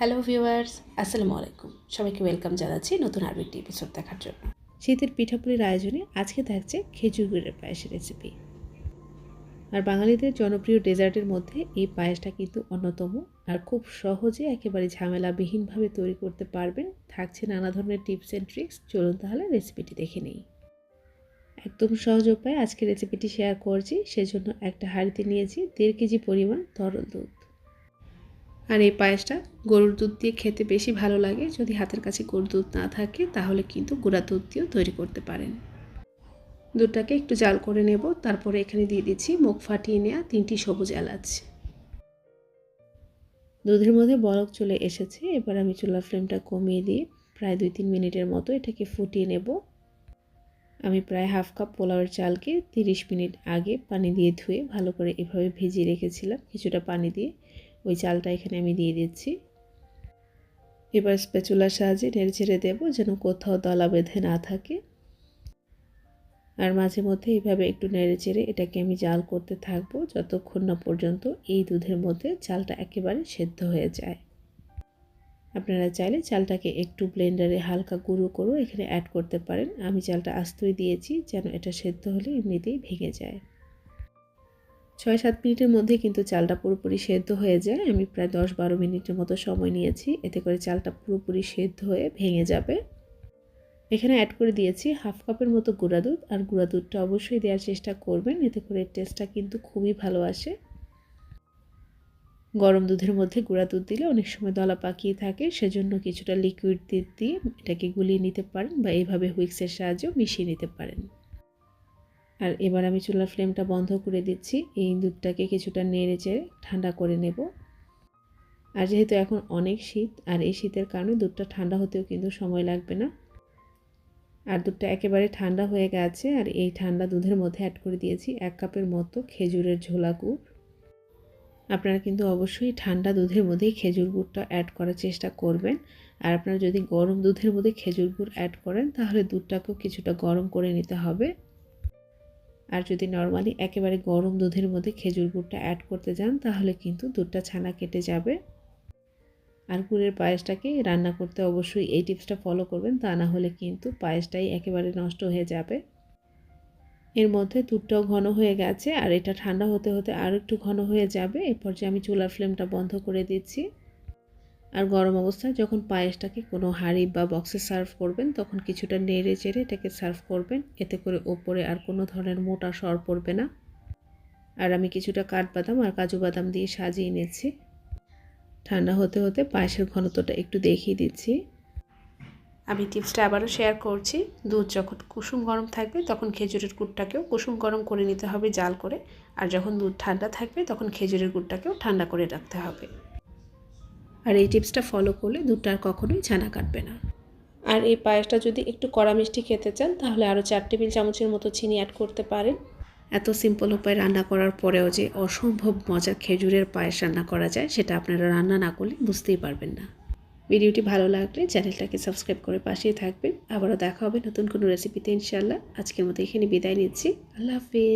Hello viewers, আসসালামু আলাইকুম। সবাইকে ওয়েলকাম জানাচ্ছি নতুন আরও একটি এপিসোড দেখার জন্য। শীতের পিঠাপুলির আয়োজনে আজকে থাকছে খেজুর গুড়ের পায়েসের রেসিপি আর বাঙালিদের জনপ্রিয় ডেজার্টের মধ্যে এই পায়েসটা কিন্তু অন্যতম। আর খুব সহজে একেবারে ঝামেলাবিহীনভাবে তৈরি করতে পারবেন। থাকছে নানা ধরনের টিপস অ্যান্ড ট্রিক্স চলুন তাহলে রেসিপিটি দেখে নেই। একদম সহজ উপায়ে আজকে রেসিপিটি শেয়ার করছি। সেজন্য একটা হাঁড়িতে নিয়েছি দেড় কেজি পরিমাণ তরল দুধ। আর এই পায়েসটা গরুর দুধ দিয়ে খেতে বেশি ভালো লাগে। যদি হাতের কাছে গরুর দুধ না থাকে, তাহলে কিন্তু গুঁড়া দুধ দিয়েও তৈরি করতে পারেন। দুধটাকে একটু জাল করে নেব। তারপরে এখানে দিয়ে দিচ্ছি মুখ ফাটিয়ে নেওয়া তিনটি সবুজ এলাচ। দুধের মধ্যে বরফ চলে এসেছে। এবার আমি চুলার ফ্লেমটা কমিয়ে দিয়ে প্রায় দুই তিন মিনিটের মতো এটাকে ফুটিয়ে নেব। আমি প্রায় হাফ কাপ পোলাওয়ের চালকে তিরিশ মিনিট আগে পানি দিয়ে ধুয়ে ভালো করে এভাবে ভিজিয়ে রেখেছিলাম। কিছুটা পানি দিয়ে ওই চালটা এখানে আমি দিয়ে দিচ্ছি। এবার স্প্যাচুলার সাহায্যে নেড়ে ছেড়ে দেবো যেন কোথাও দলা বেঁধে না থাকে। আর মাঝে মধ্যে এইভাবে একটু নেড়ে চেড়ে এটাকে আমি জাল করতে থাকব যতক্ষণ না পর্যন্ত এই দুধের মধ্যে চালটা একেবারে সেদ্ধ হয়ে যায়। আপনারা চাইলে চালটাকে একটু ব্লেন্ডারে হালকা গুঁড়ো করেও এখানে অ্যাড করতে পারেন। আমি চালটা আস্তই দিয়েছি যেন এটা সেদ্ধ হলে এমনিতেই ভেঙে যায়। ছয় সাত মিনিটের মধ্যে কিন্তু চালটা পুরোপুরি সেদ্ধ হয়ে যায়। আমি প্রায় দশ বারো মিনিটের মতো সময় নিয়েছি। এতে করে চালটা পুরোপুরি সেদ্ধ হয়ে ভেঙে যাবে। এখানে অ্যাড করে দিয়েছি হাফ কাপের মতো গুঁড়া দুধ। আর গুঁড়া দুধটা অবশ্যই দেওয়ার চেষ্টা করবেন। এতে করে টেস্টটা কিন্তু খুবই ভালো আসে। গরম দুধের মধ্যে গুঁড়া দুধ দিলে অনেক সময় দলা পাকিয়ে থাকে। সেজন্য কিছুটা লিকুইড দিয়ে এটাকে গুলিয়ে নিতে পারেন বা এইভাবে হুইক্সের সাহায্যেও মিশিয়ে নিতে পারেন। আর এবার আমি চুলার ফ্লেমটা বন্ধ করে দিচ্ছি। এই দুধটাকে কিছুটা নেড়ে চেড়ে ঠান্ডা করে নেব। আর যেহেতু এখন অনেক শীত, আর এই শীতের কারণে দুধটা ঠান্ডা হতেও কিন্তু সময় লাগবে না। আর দুধটা একেবারে ঠান্ডা হয়ে গেছে, আর এই ঠান্ডা দুধের মধ্যে অ্যাড করে দিয়েছি এক কাপের মতো খেজুরের ঝোলা গুড়। আপনারা কিন্তু অবশ্যই ঠান্ডা দুধের মধ্যেই খেজুর গুড়টা অ্যাড করার চেষ্টা করবেন। আর আপনারা যদি গরম দুধের মধ্যে খেজুর গুড় অ্যাড করেন, তাহলে দুধটাকেও কিছুটা গরম করে নিতে হবে। আর যদি নর্মালি একেবারে গরম দুধের মধ্যে খেজুর গুড়টা অ্যাড করতে যান, তাহলে কিন্তু দুধটা ছানা কেটে যাবে। আর গুড়ের পায়েসটাকে রান্না করতে অবশ্যই এই টিপসটা ফলো করবেন, তা না হলে কিন্তু পায়েসটাই একেবারে নষ্ট হয়ে যাবে। এর মধ্যে দুধটাও ঘন হয়ে গেছে, আর এটা ঠান্ডা হতে হতে আরও একটু ঘন হয়ে যাবে। এ পর্যায়ে আমি চুলার ফ্লেমটা বন্ধ করে দিচ্ছি। আর গরম অবস্থায় যখন পায়েসটাকে কোনো হাঁড়ি বা বক্সে সার্ভ করবেন, তখন কিছুটা নেড়ে চেড়ে এটাকে সার্ভ করবেন। এতে করে ওপরে আর কোনো ধরনের মোটা সর পড়বে না। আর আমি কিছুটা কাঠবাদাম আর কাজু বাদাম দিয়ে সাজিয়ে নিচ্ছি ঠান্ডা হতে হতে পায়েসের ঘনত্বটা একটু দেখিয়ে দিচ্ছি। আমি টিপসটা আবারও শেয়ার করছি। দুধ যখন কুসুম গরম থাকবে, তখন খেজুরের গুড়টাকেও কুসুম গরম করে নিতে হবে জাল করে। আর যখন দুধ ঠান্ডা থাকবে, তখন খেজুরের গুড়টাকেও ঠান্ডা করে রাখতে হবে। আর এই টিপসটা ফলো করলে দুধটা আর কখনোই ছানা কাটবে না। আর এই পায়েসটা যদি একটু কড়া মিষ্টি খেতে চান, তাহলে আরও চার টেবিল চামচের মতো চিনি অ্যাড করতে পারেন। এত সিম্পল উপায় রান্না করার পরেও যে অসম্ভব মজা খেজুরের পায়েস রান্না করা যায়, সেটা আপনারা রান্না না করলে বুঝতেই পারবেন না। ভিডিওটি ভালো লাগলে চ্যানেলটাকে সাবস্ক্রাইব করে পাশেই থাকবেন। আবারও দেখা হবে নতুন কোনো রেসিপিতে ইনশাল্লাহ আজকের মতো এখানে বিদায় নিচ্ছি। আল্লাহ হাফিজ।